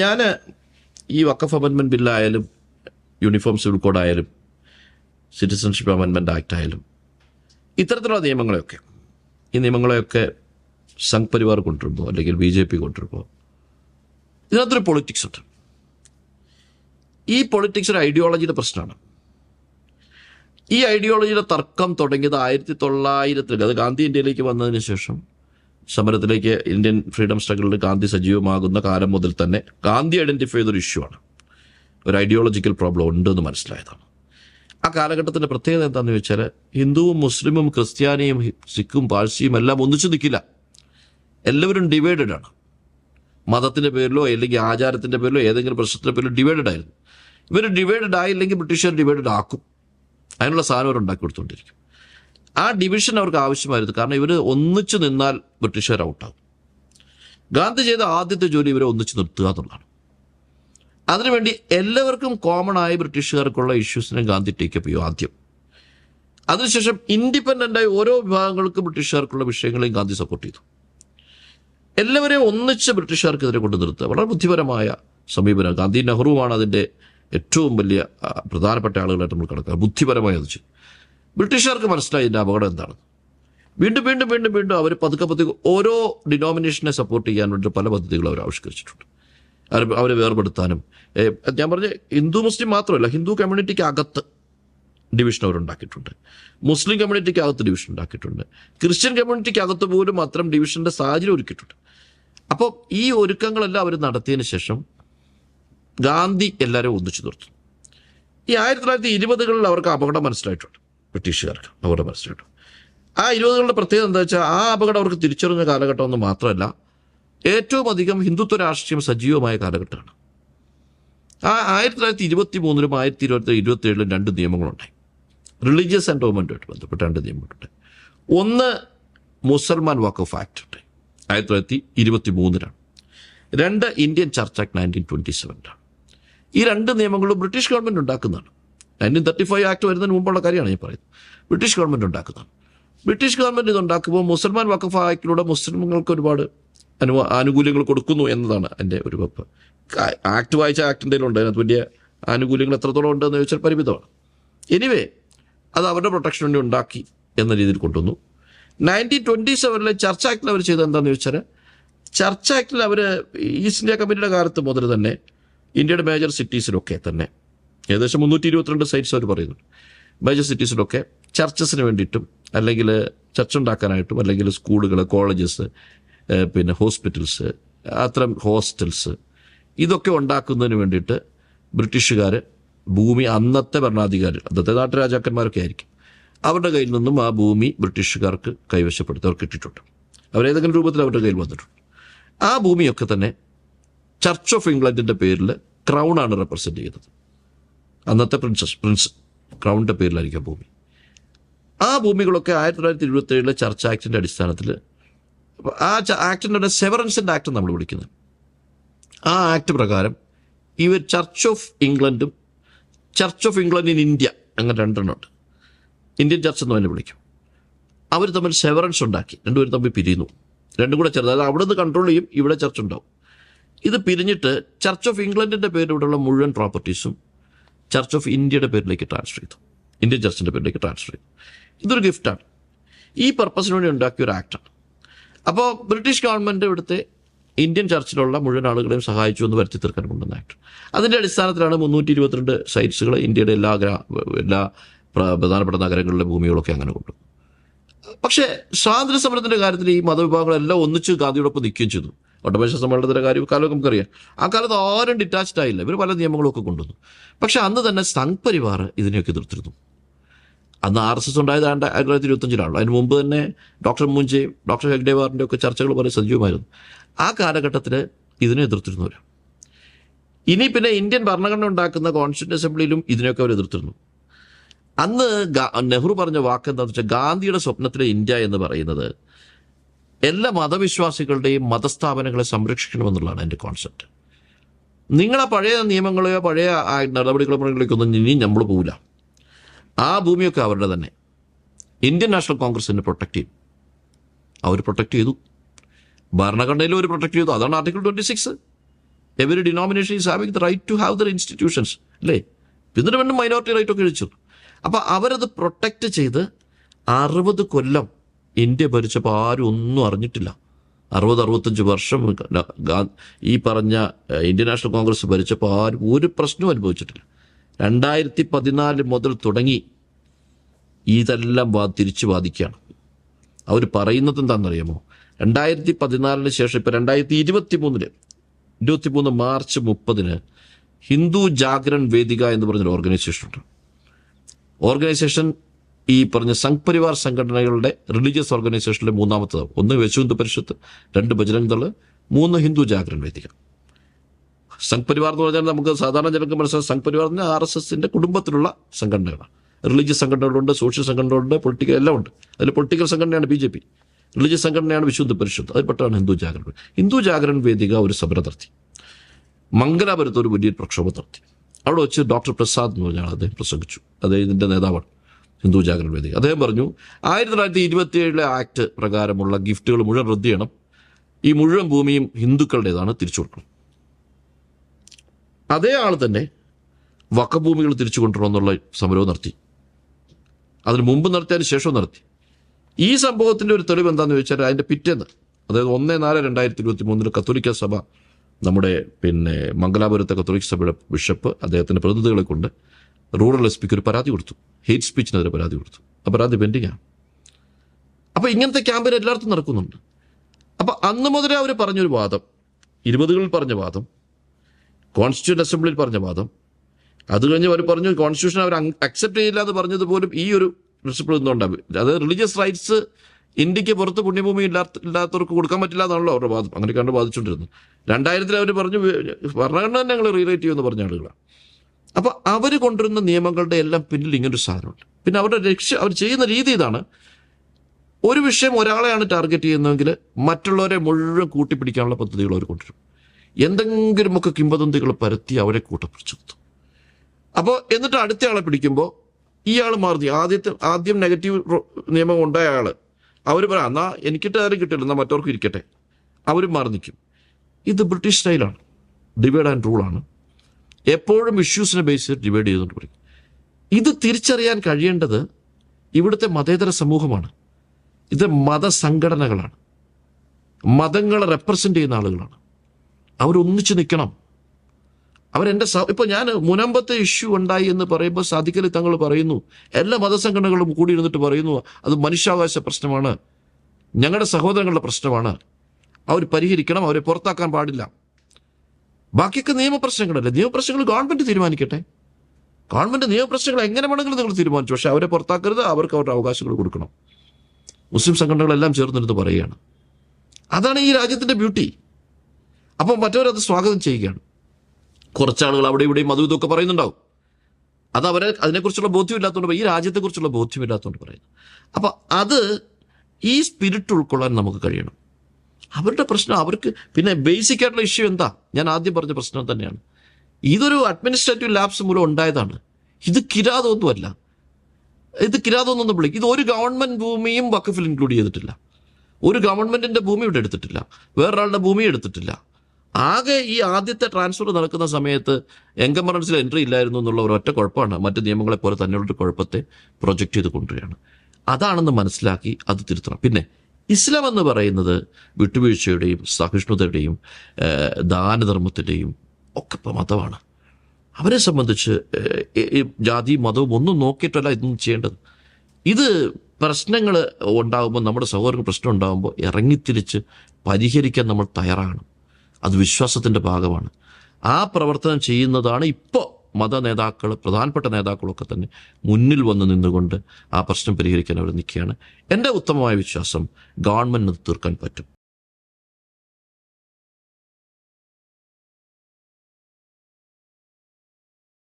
ഞാൻ ഈ വക്കഫ് അമെൻമെന്റ് ബില്ലായാലും യൂണിഫോം സിവിൽ കോഡ് ആയാലും സിറ്റിസൺഷിപ്പ് അമെൻമെന്റ് ആക്ട് ആയാലും ഇത്തരത്തിലുള്ള നിയമങ്ങളെയൊക്കെ ഈ നിയമങ്ങളെയൊക്കെ സംഘ് പരിവാർ കൊണ്ടുവരുമ്പോൾ അല്ലെങ്കിൽ ബി ജെ പി കൊണ്ടുവരുമ്പോൾ ഇതിനകത്തൊരു പൊളിറ്റിക്സ് ഉണ്ട്. ഈ പൊളിറ്റിക്സ് ഒരു ഐഡിയോളജിയുടെ പ്രശ്നമാണ്. ഈ ഐഡിയോളജിയുടെ തർക്കം തുടങ്ങിയത് ആയിരത്തി തൊള്ളായിരത്തിൽ അത് ഗാന്ധി ഇന്ത്യയിലേക്ക് വന്നതിന് ശേഷം സമരത്തിലേക്ക് ഇന്ത്യൻ ഫ്രീഡം സ്ട്രഗിളിൽ ഗാന്ധി സജീവമാകുന്ന കാലം മുതൽ തന്നെ ഗാന്ധി ഐഡന്റിഫൈ ചെയ്തൊരു ഇഷ്യൂ ആണ്. ഒരു ഐഡിയോളജിക്കൽ പ്രോബ്ലം ഉണ്ടെന്ന് മനസ്സിലായതാണ്. ആ കാലഘട്ടത്തിന്റെ പ്രത്യേകത എന്താണെന്ന് ചോദിച്ചാൽ ഹിന്ദുവും മുസ്ലിമും ക്രിസ്ത്യാനിയും സിഖും പാഴ്സിയും എല്ലാം ഒന്നിച്ചു നിൽക്കില്ല. എല്ലാവരും ഡിവൈഡഡ് ആണ്. മതത്തിന്റെ പേരിലോ അല്ലെങ്കിൽ ആചാരത്തിന്റെ പേരിലോ ഏതെങ്കിലും പ്രശ്നത്തിന്റെ പേരിലോ ഡിവൈഡഡ് ആയിരുന്നു. ഇവർ ഡിവൈഡഡ് ആയില്ലെങ്കിൽ ബ്രിട്ടീഷുകാർ ഡിവൈഡഡ് ആക്കും. അതിനുള്ള സാധനം അവർ ഉണ്ടാക്കി കൊടുത്തുകൊണ്ടിരിക്കും ആ ഡിവിഷൻ അവർക്ക് ആവശ്യമായിരുന്നു. കാരണം ഇവർ ഒന്നിച്ചു നിന്നാൽ ബ്രിട്ടീഷുകാർ ഔട്ടാകും ഗാന്ധി ചെയ്ത ആദ്യത്തെ ജോലി ഇവരെ ഒന്നിച്ചു നിർത്തുക എന്നുള്ളതാണ്. അതിനുവേണ്ടി എല്ലാവർക്കും കോമൺ ആയി ബ്രിട്ടീഷുകാർക്കുള്ള ഇഷ്യൂസിനെ ഗാന്ധി ടേക്കപ്പ് ചെയ്യും ആദ്യം. അതിനുശേഷം ഇൻഡിപെൻഡന്റായി ഓരോ വിഭാഗങ്ങൾക്കും ബ്രിട്ടീഷുകാർക്കുള്ള വിഷയങ്ങളെയും ഗാന്ധി സപ്പോർട്ട് ചെയ്തു. എല്ലാവരെയും ഒന്നിച്ച് ബ്രിട്ടീഷുകാർക്കെതിരെ കൊണ്ടു നിർത്തുക. വളരെ ബുദ്ധിപരമായ സമീപനം. ഗാന്ധി നെഹ്റുവാണ് അതിന്റെ ഏറ്റവും വലിയ പ്രധാനപ്പെട്ട ആളുകളായിട്ട് നമ്മൾ കിടക്കുക ബുദ്ധിപരമായി അത് ചെയ്തു ബ്രിട്ടീഷുകാർക്ക് മനസ്സിലായി ഇതിന്റെ അപകടം എന്താണ് വീണ്ടും വീണ്ടും വീണ്ടും വീണ്ടും അവർ പതുക്കെ പതുക്കെ ഓരോ ഡിനോമിനേഷനെ സപ്പോർട്ട് ചെയ്യാൻ വേണ്ടി പല പദ്ധതികളും അവർ ആവിഷ്കരിച്ചിട്ടുണ്ട്. അവരെ വേർപെടുത്താനും ഞാൻ പറഞ്ഞ ഹിന്ദു മുസ്ലിം മാത്രമല്ല ഹിന്ദു കമ്മ്യൂണിറ്റിക്ക് അകത്ത് ഡിവിഷൻ അവരുണ്ടാക്കിയിട്ടുണ്ട്. മുസ്ലിം കമ്മ്യൂണിറ്റിക്ക് അകത്ത് ഡിവിഷൻ ഉണ്ടാക്കിയിട്ടുണ്ട്. ക്രിസ്ത്യൻ കമ്മ്യൂണിറ്റിക്ക് അകത്ത് പോലും അത്തരം ഡിവിഷന്റെ സാഹചര്യം ഒരുക്കിയിട്ടുണ്ട്. അപ്പോൾ ഈ ഒരുക്കങ്ങളെല്ലാം അവർ നടത്തിയതിന് ശേഷം ഗാന്ധി എല്ലാവരും ഒന്നിച്ചു നിർത്തും ഈ ആയിരത്തി തൊള്ളായിരത്തി ഇരുപതുകളിൽ അവർക്ക് അപകടം മനസ്സിലായിട്ടുണ്ട്. ബ്രിട്ടീഷുകാർക്ക് അവരുടെ മനസ്സിലായിട്ടുണ്ട് ആ ഇരുപതുകളുടെ പ്രത്യേകത എന്താ വെച്ചാൽ ആ അപകടം അവർക്ക് തിരിച്ചറിഞ്ഞ കാലഘട്ടം എന്ന് മാത്രമല്ല ഏറ്റവും അധികം ഹിന്ദുത്വ രാഷ്ട്രീയം സജീവമായ കാലഘട്ടമാണ്. ആ ആയിരത്തി തൊള്ളായിരത്തി ഇരുപത്തി മൂന്നിലും ആയിരത്തി ഇരുപത്തി ഇരുപത്തി ഏഴിലും രണ്ട് നിയമങ്ങളുണ്ടായി. റിലീജിയസ് എൻഡോമെന്റുമായിട്ട് ബന്ധപ്പെട്ട രണ്ട് നിയമങ്ങളുണ്ട്. ഒന്ന് മുസൽമാൻ വഖഫ് ആക്ട് ഉണ്ട് ആയിരത്തി തൊള്ളായിരത്തി ഇരുപത്തി മൂന്നിലാണ് രണ്ട് Indian church act nineteen twenty സെവനിലാണ് ഈ രണ്ട് നിയമങ്ങളും ബ്രിട്ടീഷ് ഗവൺമെന്റ് ഉണ്ടാക്കുന്നതാണ്. നയന്റീൻ തേർട്ടി ഫൈവ് ആക്ട് വരുന്നതിന് മുമ്പുള്ള കാര്യമാണ് ഞാൻ പറയുന്നത്. ബ്രിട്ടീഷ് ഗവൺമെന്റ് ഉണ്ടാക്കുന്നതാണ്. ബ്രിട്ടീഷ് ഗവൺമെന്റ് ഇത് ഉണ്ടാക്കുമ്പോൾ മുസൽമാൻ വഖഫ് ആക്ടിലൂടെ മുസ്ലിങ്ങൾക്ക് ഒരുപാട് അനു ആനുകൂല്യങ്ങൾ കൊടുക്കുന്നു എന്നതാണ് എന്റെ ഒരു വെപ്പ്. ആക്ട് വായിച്ച ആക്ടിന്റെ ഉണ്ട്? അതിനകത്ത് വലിയ ആനുകൂല്യങ്ങൾ എത്രത്തോളം ഉണ്ടെന്ന് ചോദിച്ചാൽ പരിമിതമാണ്. എനിവേ അത് അവരുടെ പ്രൊട്ടക്ഷന് വേണ്ടി ഉണ്ടാക്കി എന്ന രീതിയിൽ കൊണ്ടുവന്നു. നയന്റീൻ ട്വന്റി സെവനിലെ ചർച്ച് ആക്ടിൽ അവർ ചെയ്തത് എന്താണെന്ന് ചോദിച്ചാൽ ചർച്ച് ആക്ടിൽ അവർ ഈസ്റ്റ് ഇന്ത്യ കമ്പനിയുടെ കാലത്ത് മുതൽ തന്നെ ഇന്ത്യയുടെ മേജർ സിറ്റീസിലൊക്കെ തന്നെ ഏകദേശം മുന്നൂറ്റി ഇരുപത്തിരണ്ട് സൈറ്റ്സ് അവർ പറയുന്നുണ്ട് മേജർ സിറ്റീസിലൊക്കെ ചർച്ചസിന് വേണ്ടിയിട്ടും അല്ലെങ്കിൽ ചർച്ച ഉണ്ടാക്കാനായിട്ടും അല്ലെങ്കിൽ സ്കൂളുകൾ കോളേജസ് പിന്നെ ഹോസ്പിറ്റൽസ് അത്തരം ഹോസ്റ്റൽസ് ഇതൊക്കെ ഉണ്ടാക്കുന്നതിന് വേണ്ടിയിട്ട് ബ്രിട്ടീഷുകാർ ഭൂമി അന്നത്തെ ഭരണാധികാരി അന്നത്തെ നാട്ടുരാജാക്കന്മാരൊക്കെ ആയിരിക്കും അവരുടെ കയ്യിൽ നിന്നും ആ ഭൂമി ബ്രിട്ടീഷുകാർക്ക് കൈവശപ്പെടുത്തി അവർക്ക് കിട്ടിയിട്ടുണ്ട്. അവരേതെങ്കിലും രൂപത്തിൽ അവരുടെ കയ്യിൽ വന്നിട്ടുണ്ട്. ആ ഭൂമിയൊക്കെ തന്നെ ചർച്ച് ഓഫ് ഇംഗ്ലണ്ടിന്റെ പേരിൽ ക്രൗൺ ആണ് റെപ്രസെന്റ് ചെയ്യുന്നത്. അന്നത്തെ പ്രിൻസസ് പ്രിൻസ് ക്രൗണിന്റെ പേരിലായിരിക്കും ഭൂമി. ആ ഭൂമികളൊക്കെ ആയിരത്തി തൊള്ളായിരത്തി ഇരുപത്തി ഏഴിലെ ചർച്ച് ആക്ടിന്റെ അടിസ്ഥാനത്തിൽ ആ ആക്ടിന്റെ സെവറൻസിന്റെ ആക്ട് നമ്മൾ വിളിക്കുന്നത്. ആ ആക്ട് പ്രകാരം ഇവർ ചർച്ച് ഓഫ് ഇംഗ്ലണ്ടും church of England in India അങ്ങനെ രണ്ടെണ്ണമുണ്ട് ഇന്ത്യൻ ചർച്ച് എന്ന് തന്നെ വിളിക്കും. അവർ തമ്മിൽ സെവറൻസ് ഉണ്ടാക്കി രണ്ടുപേരും തമ്മിൽ പിരിയുന്നു. രണ്ടും കൂടെ ചേർന്ന് അതായത് അവിടെ നിന്ന് കൺട്രോൾ ചെയ്യും ഇവിടെ ചർച്ച് ഉണ്ടാവും. ഇത് പിരിഞ്ഞിട്ട് ചർച്ച് ഓഫ് ഇംഗ്ലണ്ടിന്റെ പേരിലൂടെയുള്ള മുഴുവൻ പ്രോപ്പർട്ടീസും ചർച്ച് ഓഫ് ഇന്ത്യയുടെ പേരിലേക്ക് ട്രാൻസ്ഫർ ചെയ്തു. ഇന്ത്യൻ ചർച്ചിന്റെ പേരിലേക്ക് ട്രാൻസ്ഫർ ചെയ്തു. ഇതൊരു ഗിഫ്റ്റാണ് ഈ പർപ്പസിന് വേണ്ടി ഉണ്ടാക്കിയ ഒരു ആക്ടാണ് അപ്പോൾ ബ്രിട്ടീഷ് ഗവൺമെന്റ് ഇവിടുത്തെ ഇന്ത്യൻ ചർച്ചിലുള്ള മുഴുവൻ ആളുകളെയും സഹായിച്ചു എന്ന് വരുത്തി തീർക്കാൻ കൊണ്ടുവന്ന ആക്ട് അതിന്റെ അടിസ്ഥാനത്തിലാണ് മുന്നൂറ്റി ഇരുപത്തിരണ്ട് സൈറ്റ്സുകൾ ഇന്ത്യയുടെ എല്ലാ ഗ്രാ എല്ലാ പ്ര- പ്രധാനപ്പെട്ട നഗരങ്ങളിലെ ഭൂമികളൊക്കെ അങ്ങനെ കൊണ്ടു. പക്ഷേ സ്വാതന്ത്ര്യ സമരത്തിന്റെ കാര്യത്തിൽ ഈ മതവിഭാഗങ്ങളെല്ലാം ഒന്നിച്ച് ഗാന്ധിയോടൊപ്പം നിൽക്കുകയും ചെയ്തു. ഒട്ടമേശ സമ്മേളനത്തിന്റെ കാര്യം കാലം നമുക്കറിയാം. ആ കാലത്ത് ആരും ഡിറ്റാച്ച്ഡ് ആയില്ല. ഇവർ പല നിയമങ്ങളൊക്കെ കൊണ്ടുവന്നു. പക്ഷെ അന്ന് തന്നെ സംഘ് പരിവാർ ഇതിനെയൊക്കെ എതിർത്തിരുന്നു. അന്ന് ആർ എസ് എസ് ഉണ്ടായത് ആയിരത്തി തൊള്ളായിരത്തി ഇരുപത്തഞ്ചിലാണല്ലോ അതിന് മുമ്പ് തന്നെ ഡോക്ടർ മുൻജയും ഡോക്ടർ ഹെഗ്ഡേവാറിന്റെ ഒക്കെ ചർച്ചകൾ വളരെ സജീവമായിരുന്നു. ആ കാലഘട്ടത്തിൽ ഇതിനെ എതിർത്തിരുന്നവർ ഇനി പിന്നെ ഇന്ത്യൻ ഭരണഘടന ഉണ്ടാക്കുന്ന കോൺസ്റ്റിറ്റ്യൂഷൻ അസംബ്ലിയിലും ഇതിനെയൊക്കെ അവർ എതിർത്തിരുന്നു. അന്ന് നെഹ്റു പറഞ്ഞ വാക്ക് എന്താണെന്ന് വെച്ചാൽ ഗാന്ധിയുടെ സ്വപ്നത്തിലെ ഇന്ത്യ എന്ന് പറയുന്നത് എല്ലാ മതവിശ്വാസികളുടെയും മതസ്ഥാപനങ്ങളെ സംരക്ഷിക്കണമെന്നുള്ളതാണ് എന്റെ കോൺസെപ്റ്റ് നിങ്ങളെ പഴയ നിയമങ്ങളെയോ പഴയ നടപടികളോ നടപടിക്രമങ്ങളിലേക്കൊന്നും ഇനി നമ്മൾ പോവില്ല. ആ ഭൂമിയൊക്കെ അവരുടെ തന്നെ. ഇന്ത്യൻ നാഷണൽ കോൺഗ്രസിനെ പ്രൊട്ടക്ട് ചെയ്തു. അവർ പ്രൊട്ടക്ട് ചെയ്തു. ഭരണഘടനയിലും അവർ പ്രൊട്ടക്ട് ചെയ്തു. അതാണ് article twenty six every denomination is having the right to have their institutions അല്ലേ? എന്നിട്ട് വേണ്ടും മൈനോറിറ്റി റൈറ്റ് ഒക്കെ എഴുതിച്ചു. അപ്പോൾ അവരത് പ്രൊട്ടക്റ്റ് ചെയ്ത് അറുപത് കൊല്ലം ഇന്ത്യ ഭരിച്ചപ്പോൾ ആരും ഒന്നും അറിഞ്ഞിട്ടില്ല. അറുപത് അറുപത്തഞ്ച് വർഷം ഈ പറഞ്ഞ ഇന്ത്യൻ നാഷണൽ കോൺഗ്രസ് ഭരിച്ചപ്പോൾ ആരും ഒരു പ്രശ്നവും അനുഭവിച്ചിട്ടില്ല. രണ്ടായിരത്തി പതിനാല് മുതൽ തുടങ്ങി ഇതെല്ലാം വാ തിരിച്ചു വാദിക്കുകയാണ്. അവർ പറയുന്നത് എന്താണെന്നറിയാമോ? രണ്ടായിരത്തി പതിനാലിന് ശേഷം ഇപ്പം രണ്ടായിരത്തി ഇരുപത്തി മൂന്നിൽ ഇരുപത്തി മൂന്ന് മാർച്ച് മുപ്പതിന് ഹിന്ദു ജാഗരൺ വേദിക എന്ന് പറഞ്ഞൊരു ഓർഗനൈസേഷൻ ഉണ്ട്. ഓർഗനൈസേഷൻ ഈ പറഞ്ഞ സംഘ് പരിവാർ സംഘടനകളുടെ റിലീജിയസ് ഓർഗനൈസേഷനിലെ മൂന്നാമത്തത് ഒന്ന് വിശ്വ ഹിന്ദു പരിഷത്ത് രണ്ട് ബജരംഗ് ദൾ മൂന്ന് ഹിന്ദു ജാഗ്രൻ വേദിക. സംഘ് പരിവാർ എന്ന് പറഞ്ഞാൽ നമുക്ക് സാധാരണ ജനങ്ങൾക്ക് മനസ്സിലാവും സംഘ് പരിവാർ എന്ന് ആർ എസ് എസിന്റെ കുടുംബത്തിലുള്ള സംഘടനകളാണ്. റിലീജിയസ് സംഘടനകളുണ്ട് സോഷ്യൽ സംഘടനകളുണ്ട് പൊളിറ്റിക്കൽ എല്ലാം ഉണ്ട്. അതിൽ പൊളിറ്റിക്കൽ സംഘടനയാണ് ബി ജെ പി. റിലീജിയസ് സംഘടനയാണ് വിശുദ്ധ പരിഷത്ത് അതിൽപ്പെട്ടാണ് ഹിന്ദു ജാഗ്രൻ. ഹിന്ദു ജാഗ്രൻ വേദിക ഒരു സമരം നടത്തി മംഗലാപുരത്ത് ഒരു വലിയ പ്രക്ഷോഭം നടത്തി. അവിടെ വെച്ച് ഡോക്ടർ പ്രസാദ് എന്ന് പറഞ്ഞാൽ അദ്ദേഹം പ്രസംഗിച്ചു. അദ്ദേഹം നേതാവാണ്. ഹിന്ദു ജാഗരൺ വേദി അദ്ദേഹം പറഞ്ഞു ആയിരത്തി തൊള്ളായിരത്തി ഇരുപത്തി ഏഴിലെ ആക്ട് പ്രകാരമുള്ള ഗിഫ്റ്റുകൾ മുഴുവൻ റദ്ദ് ചെയ്യണം. ഈ മുഴുവൻ ഭൂമിയും ഹിന്ദുക്കളുടേതാണ് തിരിച്ചു കൊടുക്കണം അതേ ആൾ തന്നെ വക്കഭൂമികൾ തിരിച്ചു കൊണ്ടുവരണമെന്നുള്ള സമരവും നടത്തി. അതിന് മുമ്പ് നടത്തിയതിന് ശേഷവും നടത്തി. ഈ സംഭവത്തിന്റെ ഒരു തെളിവ് എന്താണെന്ന് ചോദിച്ചാൽ അതിന്റെ പിറ്റേന്ന് അതായത് ഒന്ന് നാല് രണ്ടായിരത്തി ഇരുപത്തി മൂന്നിൽ കത്തോലിക്ക സഭ നമ്മുടെ പിന്നെ മംഗലാപുരത്തെ കത്തോലിക്ക സഭയുടെ ബിഷപ്പ് അദ്ദേഹത്തിന്റെ പ്രതിനിധികളെ കൊണ്ട് റൂറൽ എസ് പിക്ക് ഒരു പരാതി കൊടുത്തു. ഹെയ്റ്റ് സ്പീച്ചിനെതിരെ പരാതി കൊടുത്തു. ആ പരാതി പെൻഡിംഗ് ആണ്. അപ്പൊ ഇങ്ങനത്തെ ക്യാമ്പയിൻ എല്ലായിടത്തും നടക്കുന്നുണ്ട്. അപ്പോൾ അന്ന് മുതലേ അവർ പറഞ്ഞൊരു വാദം. ഇരുപതുകളിൽ പറഞ്ഞ വാദം. കോൺസ്റ്റിറ്റ്യൂന്റ് അസംബ്ലിയിൽ പറഞ്ഞ വാദം. അത് കഴിഞ്ഞ് അവർ പറഞ്ഞു കോൺസ്റ്റിറ്റ്യൂഷൻ അവർ അക്സെപ്റ്റ് ചെയ്യില്ല എന്ന് പറഞ്ഞത് പോലും ഈ ഒരു പ്രിൻസിപ്പിൾ എന്തുകൊണ്ടാണ് അതായത് റിലീജിയസ് റൈറ്റ്സ് ഇന്ത്യയ്ക്ക് പുറത്ത് പുണ്യഭൂമി ഇല്ലാത്ത ഇല്ലാത്തവർക്ക് കൊടുക്കാൻ പറ്റില്ല എന്നാണല്ലോ അവരുടെ വാദം. അങ്ങനെ കണ്ട് ബാധിച്ചുകൊണ്ടിരുന്നു രണ്ടായിരത്തിൽ അവർ പറഞ്ഞു ഭരണഘടന ഞങ്ങൾ റീറേറ്റ് ചെയ്യുമെന്ന് പറഞ്ഞ ആളുകളാണ്. അപ്പൊ അവർ കൊണ്ടുവരുന്ന നിയമങ്ങളുടെ എല്ലാം പിന്നിൽ ഇങ്ങനൊരു സാധനമുണ്ട്. പിന്നെ അവരുടെ ലക്ഷ്യം അവർ ചെയ്യുന്ന രീതി ഇതാണ്. ഒരു വിഷയം ഒരാളെയാണ് ടാർഗറ്റ് ചെയ്യുന്നതെങ്കിൽ മറ്റുള്ളവരെ മുഴുവൻ കൂട്ടിപ്പിടിക്കാനുള്ള പദ്ധതികൾ അവർ കൊണ്ടുവരും. എന്തെങ്കിലുമൊക്കെ കിംവദന്തികൾ പരത്തി അവരെ കൂട്ടപ്പിടിച്ചു നിർത്തും. അപ്പോൾ എന്നിട്ട് അടുത്ത ആളെ പിടിക്കുമ്പോൾ ഇയാൾ മാറുന്നു. ആദ്യത്തെ ആദ്യം നെഗറ്റീവ് നിയമം ഉണ്ടായ ആൾ അവർ പറയാം എന്നാ എനിക്കിട്ട് ആരും കിട്ടില്ല. എന്നാൽ മറ്റവർക്ക് ഇരിക്കട്ടെ. അവരും മാറി നിൽക്കും. ഇത് ബ്രിട്ടീഷ് സ്റ്റൈലാണ്. ഡിവൈഡ് ആൻഡ് റൂളാണ് എപ്പോഴും ഇഷ്യൂസിനെ ബേസ് ചെയ്ത് ഡിവൈഡ് ചെയ്തുകൊണ്ട് പറയും ഇത് തിരിച്ചറിയാൻ കഴിയേണ്ടത് ഇവിടുത്തെ മതേതര സമൂഹമാണ്. ഇത് മതസംഘടനകളാണ്. മതങ്ങളെ റെപ്രസെന്റ് ചെയ്യുന്ന ആളുകളാണ്. അവരൊന്നിച്ച് നിൽക്കണം. അവരെന്റെ ഇപ്പോൾ ഇപ്പൊ ഞാൻ മുനമ്പത്തെ ഇഷ്യൂ ഉണ്ടായി എന്ന് പറയുമ്പോൾ സാധിക്കലി തങ്ങൾ പറയുന്നു എല്ലാ മതസംഘടനകളും കൂടി ഇരുന്നിട്ട് പറയുന്നു അത് മനുഷ്യാവകാശ പ്രശ്നമാണ്. ഞങ്ങളുടെ സഹോദരങ്ങളുടെ പ്രശ്നമാണ്. അവർ പരിഹരിക്കണം അവരെ പുറത്താക്കാൻ പാടില്ല. ബാക്കിയൊക്കെ നിയമപ്രശ്നങ്ങളല്ലേ? നിയമപ്രശ്നങ്ങൾ ഗവൺമെന്റ് തീരുമാനിക്കട്ടെ. ഗവൺമെന്റ് നിയമപ്രശ്നങ്ങൾ എങ്ങനെ വേണമെങ്കിലും നിങ്ങൾ തീരുമാനിച്ചു. പക്ഷെ അവരെ പുറത്താക്കരുത് അവർക്ക് അവരുടെ അവകാശങ്ങൾ കൊടുക്കണം. മുസ്ലിം സംഘടനകളെല്ലാം ചേർന്നിരുന്ന് പറയുകയാണ്. അതാണ് ഈ രാജ്യത്തിന്റെ ബ്യൂട്ടി. അപ്പം മറ്റവരത് സ്വാഗതം ചെയ്യുകയാണ്. കുറച്ചാളുകൾ അവിടെ ഇവിടെയും അതും ഇതൊക്കെ പറയുന്നുണ്ടാവും. അത് അവരെ അതിനെക്കുറിച്ചുള്ള ബോധ്യമില്ലാത്തതുകൊണ്ട് ഈ രാജ്യത്തെക്കുറിച്ചുള്ള ബോധ്യമില്ലാത്തതുകൊണ്ട് പറയുന്നു. അപ്പം അത് ഈ സ്പിരിറ്റ് ഉൾക്കൊള്ളാൻ നമുക്ക് കഴിയണം. അവരുടെ പ്രശ്നം അവർക്ക് പിന്നെ ബേസിക് ആയിട്ടുള്ള ഇഷ്യൂ എന്താ? ഞാൻ ആദ്യം പറഞ്ഞ പ്രശ്നം തന്നെയാണ്. ഇതൊരു അഡ്മിനിസ്ട്രേറ്റീവ് ലാബ്സ് മൂലം ഉണ്ടായതാണ്. ഇത് കിരാതമൊന്നുമല്ല. ഇത് കിരാതമൊന്നും വിളിക്കും ഇത് ഒരു ഗവൺമെന്റ് ഭൂമിയും വക്കഫിൽ ഇൻക്ലൂഡ് ചെയ്തിട്ടില്ല. ഒരു ഗവൺമെന്റിന്റെ ഭൂമി ഇവിടെ എടുത്തിട്ടില്ല. വേറൊരാളുടെ ഭൂമി എടുത്തിട്ടില്ല. ആകെ ഈ ആദ്യത്തെ ട്രാൻസ്ഫർ നടക്കുന്ന സമയത്ത് എൻകംബറൻസിൽ എൻട്രി ഇല്ലായിരുന്നു എന്നുള്ള ഒരു ഒറ്റ കുഴപ്പമാണ്. മറ്റ് നിയമങ്ങളെ പോലെ തന്നെയുള്ള ഒരു കുഴപ്പത്തെ പ്രൊജക്റ്റ് ചെയ്ത് കൊണ്ടുവരികയാണ്. അതാണെന്ന് മനസ്സിലാക്കി അത് തിരുത്തണം. പിന്നെ ഇസ്ലാം എന്ന് പറയുന്നത് വിട്ടുവീഴ്ചയുടെയും സഹിഷ്ണുതയുടെയും ദാനധർമ്മത്തിന്റെയും ഒക്കെ മതമാണ്. അവരെ സംബന്ധിച്ച് ജാതി മതവും ഒന്നും നോക്കിയിട്ടല്ല ഇതൊന്നും ചെയ്യേണ്ടത്. ഇത് പ്രശ്നങ്ങൾ ഉണ്ടാകുമ്പോൾ നമ്മുടെ സഹോദരങ്ങൾ പ്രശ്നം ഉണ്ടാകുമ്പോൾ ഇറങ്ങിത്തിരിച്ച് പരിഹരിക്കാൻ നമ്മൾ തയ്യാറാകണം. അത് വിശ്വാസത്തിന്റെ ഭാഗമാണ്. ആ പ്രവർത്തനം ചെയ്യുന്നതാണ് ഇപ്പോൾ മത നേതാക്കൾ പ്രധാനപ്പെട്ട നേതാക്കളൊക്കെ തന്നെ മുന്നിൽ വന്ന് നിന്നുകൊണ്ട് ആ പ്രശ്നം പരിഹരിക്കാൻ അവർ നിൽക്കുകയാണ്. എന്റെ ഉത്തമമായ വിശ്വാസം ഗവൺമെന്റിന് തീർക്കാൻ പറ്റും.